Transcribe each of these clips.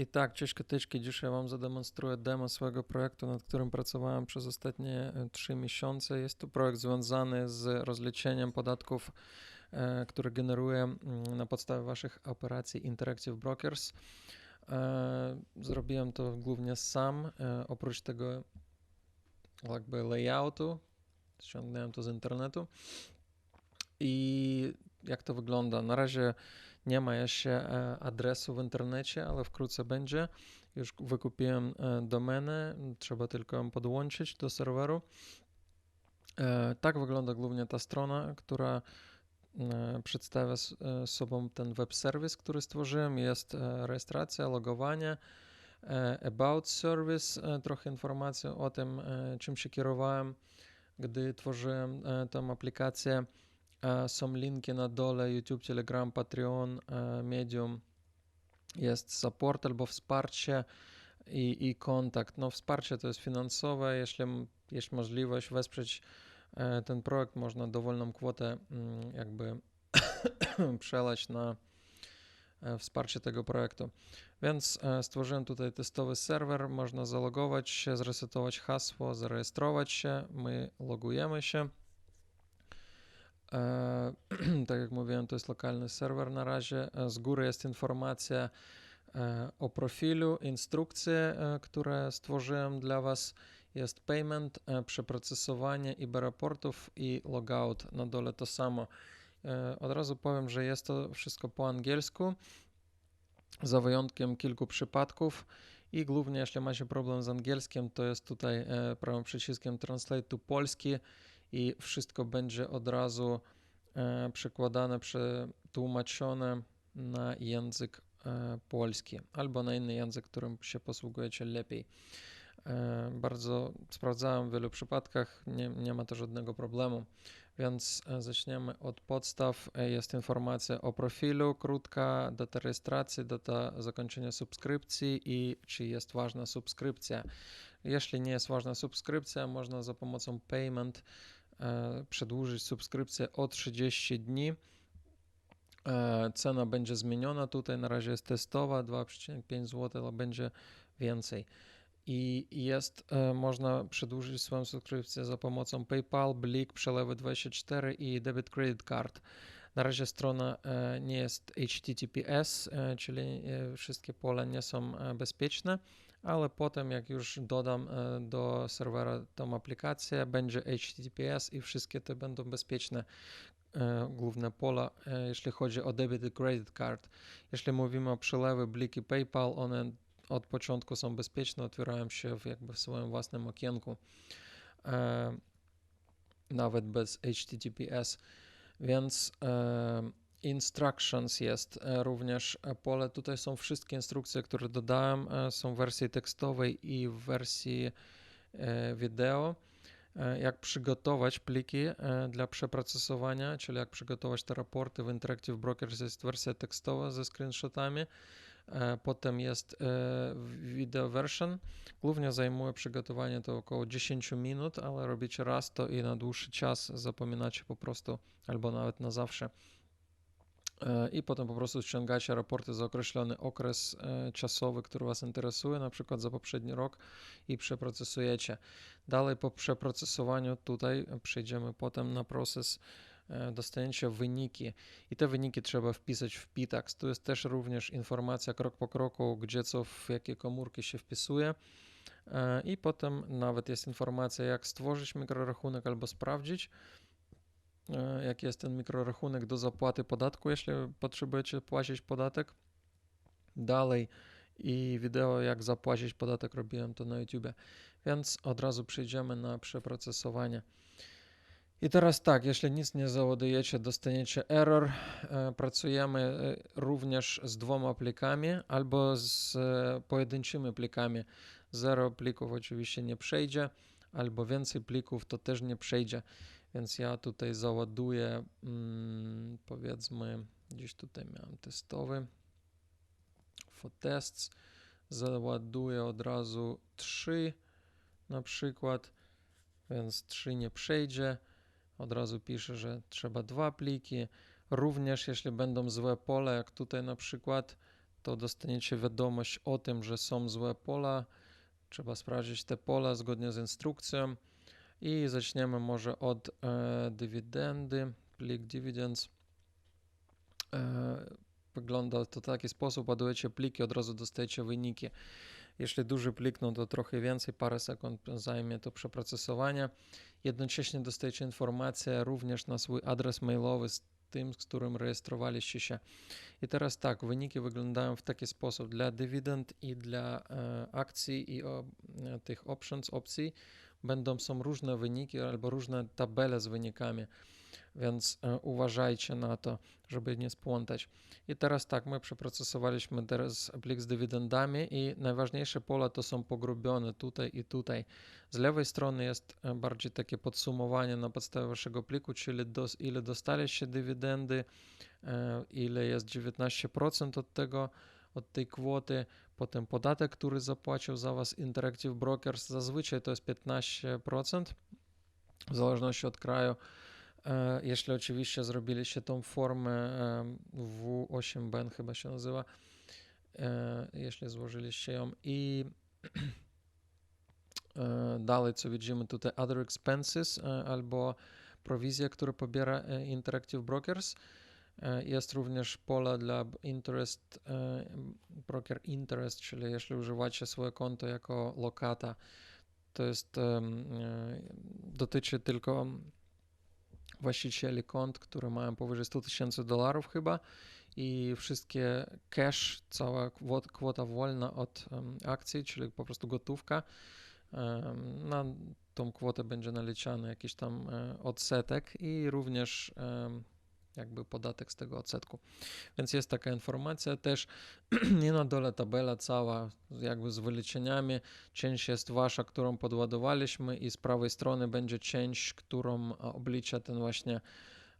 I tak, cześć kotyczki, dzisiaj Wam zademonstruję demo swojego projektu, nad którym pracowałem przez ostatnie 3 miesiące. Jest to projekt związany z rozliczeniem podatków, e, które generuje mm, na podstawie Waszych operacji Interactive Brokers. E, zrobiłem to głównie sam, e, oprócz tego jakby layoutu, ściągnąłem to z internetu. I jak to wygląda? Na razie nie ma jeszcze e, adresu w internecie, ale wkrótce będzie. Już wykupiłem e, domenę, trzeba tylko ją podłączyć do serweru. E, tak wygląda głównie ta strona, która przedstawia sobą ten web serwis, który stworzyłem. Jest rejestracja, logowanie, about service, trochę informacji o tym, czym się kierowałem, gdy tworzyłem tę aplikację. Są linki na dole YouTube, Telegram, Patreon, Medium. Jest support albo wsparcie i, i kontakt. No wsparcie to jest finansowe, jeśli jest możliwość wesprzeć ten projekt, można dowolną kwotę jakby przelać na wsparcie tego projektu. Więc stworzyłem tutaj testowy serwer, można zalogować się, zresetować hasło, zarejestrować się, my logujemy się. E, tak jak mówiłem, to jest lokalny serwer na razie. E, z góry jest informacja e, o profilu, instrukcje, które stworzyłem dla Was. Jest payment, przeprocesowanie IB raportów i logout. Na dole to samo. Od razu powiem, że jest to wszystko po angielsku, za wyjątkiem kilku przypadków. I głównie jeśli macie problem z angielskim, to jest tutaj prawym przyciskiem Translate to polski i wszystko będzie od razu e, przekładane, przetłumaczone na język e, polski albo na inny język, którym się posługujecie lepiej. E, bardzo sprawdzałem w wielu przypadkach, nie, nie ma to żadnego problemu. Więc zaczniemy od podstaw. Jest informacja o profilu, krótka, data rejestracji, data zakończenia subskrypcji i czy jest ważna subskrypcja. Jeśli nie jest ważna subskrypcja, można za pomocą payment przedłużyć subskrypcję o 30 dni. E, cena będzie zmieniona. Tutaj na razie jest testowa 2,5 zł, ale będzie więcej. I jest, e, można przedłużyć swoją subskrypcję za pomocą PayPal, Blik, Przelewy 24 i Debit Credit Card. Na razie strona nie jest HTTPS, czyli wszystkie pola nie są bezpieczne ale potem jak już dodam e, do serwera tą aplikację, będzie HTTPS i wszystkie te będą bezpieczne e, główne pola, e, jeśli chodzi o debit i credit card. Jeśli mówimy o przelewy, bliki PayPal, one od początku są bezpieczne, otwierają się w, jakby w swoim własnym okienku, nawet bez HTTPS, więc Instructions jest e, również e, pole. Tutaj są wszystkie instrukcje, które dodałem. E, są w wersji tekstowej i w wersji wideo. Jak przygotować pliki dla przeprocesowania, czyli jak przygotować te raporty. W Interactive Brokers jest wersja tekstowa ze screenshotami. Potem jest video version. Głównie zajmuje przygotowanie to około 10 minut, ale robicie raz to i na dłuższy czas zapominacie po prostu albo nawet na zawsze i potem po prostu ściągacie raporty za określony okres e, czasowy, który Was interesuje, na przykład za poprzedni rok i przeprocesujecie. Dalej po przeprocesowaniu tutaj przejdziemy potem na proces e, dostaniecie wyniki i te wyniki trzeba wpisać w PITAX. Tu jest też również informacja krok po kroku, gdzie co, w jakie komórki się wpisuje. I potem nawet jest informacja, jak stworzyć mikrorachunek albo sprawdzić, E, jaki jest ten mikrorachunek do zapłaty podatku, jeśli potrzebujecie płacić podatek. Dalej i wideo, jak zapłacić podatek, robiłem to na YouTube, więc od razu przejdziemy na przeprocesowanie. I teraz tak, jeśli nic nie załadujecie, dostaniecie error. E, pracujemy e, również z dwoma plikami albo z pojedynczymi plikami. Zero plików oczywiście nie przejdzie, albo więcej plików to też nie przejdzie. Więc ja tutaj załaduję, mm, powiedzmy, gdzieś tutaj miałem testowy, for tests, załaduję od razu 3 na przykład, więc 3 nie przejdzie. Od razu piszę, że trzeba dwa pliki. Również jeśli będą złe pole, jak tutaj na przykład, to dostaniecie wiadomość o tym, że są złe pola. Trzeba sprawdzić te pola zgodnie z instrukcją. I zaczniemy może od e, dywidendy, plik dividends. E, wygląda to w taki sposób, ładujecie pliki, od razu dostajecie wyniki. Jeśli duży plik, no to trochę więcej, parę sekund zajmie to przeprocesowanie. Jednocześnie dostajecie informację również na swój adres mailowy z tym, z którym rejestrowaliście się. I teraz tak, wyniki wyglądają w taki sposób dla dywidend i dla e, akcji i o, e, tych options, opcji będą są różne wyniki albo różne tabele z wynikami, więc e, uważajcie na to, żeby nie spłątać. I teraz tak, my przeprocesowaliśmy teraz plik z dywidendami i najważniejsze pola to są pogrubione tutaj i tutaj. Z lewej strony jest e, bardziej takie podsumowanie na podstawie waszego pliku, czyli dos, ile dostaliście dywidendy, e, ile jest 19% od tego, od tej kwoty, potem podatek, który zapłacił za was Interactive Brokers, zazwyczaj to jest 15%, w zależności od kraju. E, jeśli oczywiście zrobiliście tą formę W8BN chyba się nazywa, jeśli złożyliście ją i dalej, co widzimy tutaj, other expenses albo prowizja, które pobiera Interactive Brokers. Jest również pole dla interest, broker interest, czyli jeśli używacie swoje konto jako lokata, to jest, dotyczy tylko właścicieli kont, które mają powyżej 100 tysięcy dolarów chyba i wszystkie cash, cała kwota wolna od akcji, czyli po prostu gotówka, na tą kwotę będzie naliczany jakiś tam e, odsetek i również jakby podatek z tego odsetku. Więc jest taka informacja też nie na dole tabela cała jakby z wyliczeniami. Część jest wasza, którą podładowaliśmy i z prawej strony będzie część, którą oblicza ten właśnie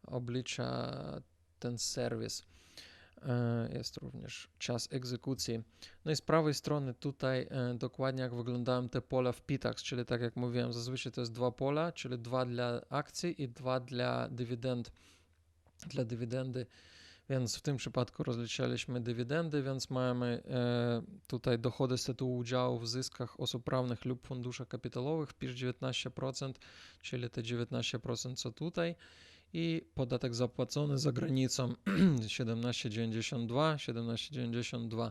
oblicza ten serwis. E, jest również czas egzekucji. No i z prawej strony tutaj e, dokładnie jak wyglądają te pola w PITAX, czyli tak jak mówiłem, zazwyczaj to jest dwa pola, czyli dwa dla akcji i dwa dla dywidend, dla dywidendy. Więc w tym przypadku rozliczaliśmy dywidendy, więc mamy e, tutaj dochody z tytułu udziału w zyskach osób prawnych lub funduszach kapitałowych, pisz 19%, czyli te 19% co tutaj i podatek zapłacony za granicą 17,92, 17,92.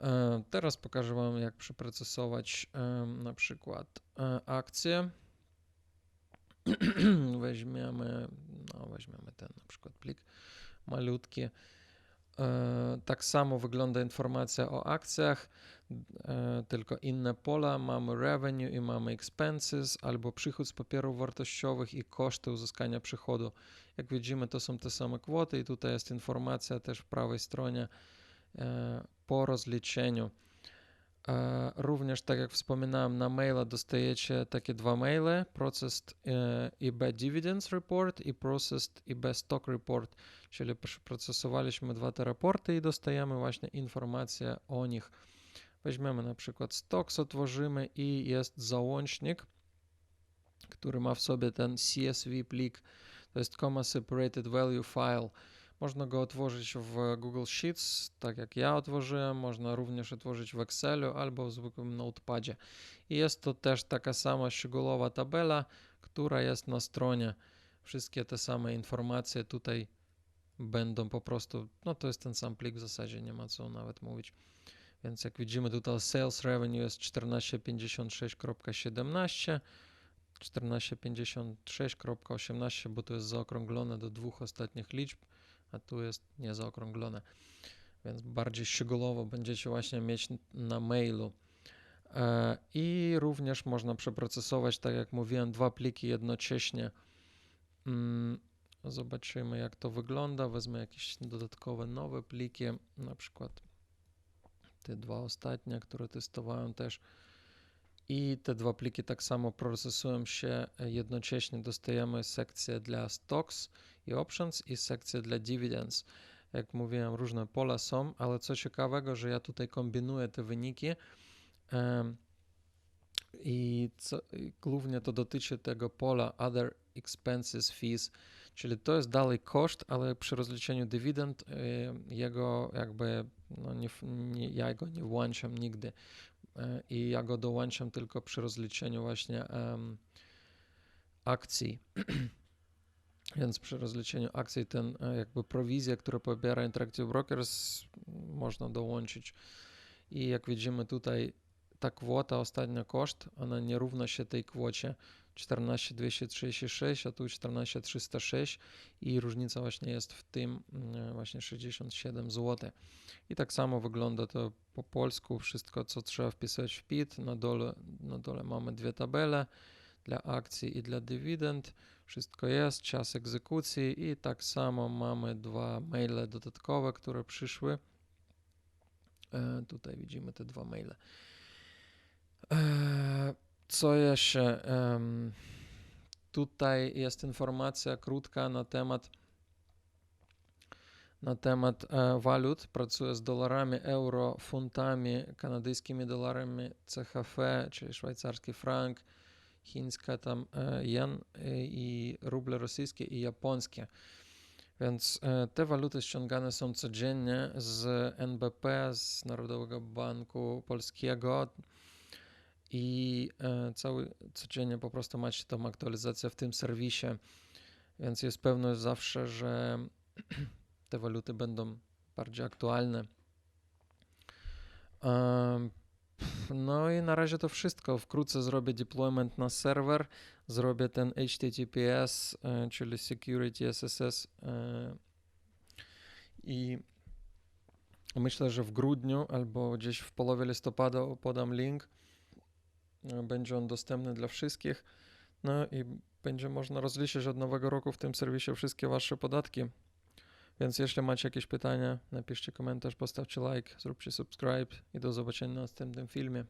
E, teraz pokażę Wam, jak przeprocesować e, na przykład e, akcję. weźmiemy, no weźmiemy ten na przykład plik malutki. Tak samo wygląda informacja o akcjach. E, tylko inne pola. Mamy revenue i mamy expenses, albo przychód z papierów wartościowych i koszty uzyskania przychodu. Jak widzimy, to są te same kwoty i tutaj jest informacja też w prawej stronie e, po rozliczeniu. E, również, tak jak wspominałem, na maila dostajecie takie dwa maile, Processed IB Dividends Report i Processed IB Stock Report, czyli procesowaliśmy dwa te raporty i dostajemy właśnie informacje o nich. Weźmiemy na przykład stocks, otworzymy i jest załącznik, który ma w sobie ten CSV plik, to jest Comma Separated Value File. Można go otworzyć w Google Sheets, tak jak ja otworzyłem, można również otworzyć w Excelu albo w zwykłym notepadzie. I jest to też taka sama szczegółowa tabela, która jest na stronie. Wszystkie te same informacje tutaj będą po prostu, no to jest ten sam plik w zasadzie, nie ma co nawet mówić. Więc jak widzimy tutaj sales revenue jest 1456.17, 1456.18, bo to jest zaokrąglone do dwóch ostatnich liczb, a tu jest niezaokrąglone. Więc bardziej szczegółowo będziecie właśnie mieć na mailu. E, I również można przeprocesować, tak jak mówiłem, dwa pliki jednocześnie. Zobaczymy, jak to wygląda. Wezmę jakieś dodatkowe nowe pliki, na przykład te dwa ostatnie, które testowałem też. I te dwa pliki tak samo procesują się jednocześnie. Dostajemy sekcję dla stocks i options i sekcję dla dividends. Jak mówiłem, różne pola są, ale co ciekawego, że ja tutaj kombinuję te wyniki i, co, i głównie to dotyczy tego pola other expenses fees, Czyli to jest dalej koszt, ale przy rozliczeniu dywidend y, jego jakby, no nie, nie, ja go nie włączam nigdy Y, i ja go dołączam tylko przy rozliczeniu właśnie em, akcji. Więc przy rozliczeniu akcji ten e, jakby prowizja, którą pobiera Interactive Brokers można dołączyć. I jak widzimy tutaj ta kwota, ostatnia koszt, ona nie równa się tej kwocie 14236, a tu 14306 i różnica właśnie jest w tym mm, właśnie 67 zł. I tak samo wygląda to po polsku, wszystko co trzeba wpisać w PIT, na dole, na dole mamy dwie tabele dla akcji i dla dywidend. Wszystko jest, czas egzekucji i tak samo mamy dwa maile dodatkowe, które przyszły. E, tutaj widzimy te dwa maile. E, co jeszcze? Tutaj jest informacja krótka na temat na temat e, walut. Pracuję z dolarami, euro, funtami, kanadyjskimi dolarami, CHF, czyli szwajcarski frank, chińska tam e, jen e, i ruble rosyjskie i japońskie. Więc te waluty ściągane są codziennie z NBP, z Narodowego Banku Polskiego i e, cały codziennie po prostu macie tą aktualizację w tym serwisie, więc jest pewność zawsze, że te waluty będą bardziej aktualne. Em, No i na razie to wszystko. Wkrótce zrobię deployment na serwer, zrobię ten HTTPS, e, czyli Security SSS e, i myślę, że w grudniu albo gdzieś w połowie listopada podam link. E, Będzie on dostępny dla wszystkich. No i będzie można rozliczyć od nowego roku w tym serwisie wszystkie wasze podatki. Więc jeśli macie jakieś pytania, napiszcie komentarz, postawcie like, zróbcie subscribe i do zobaczenia w następnym filmie.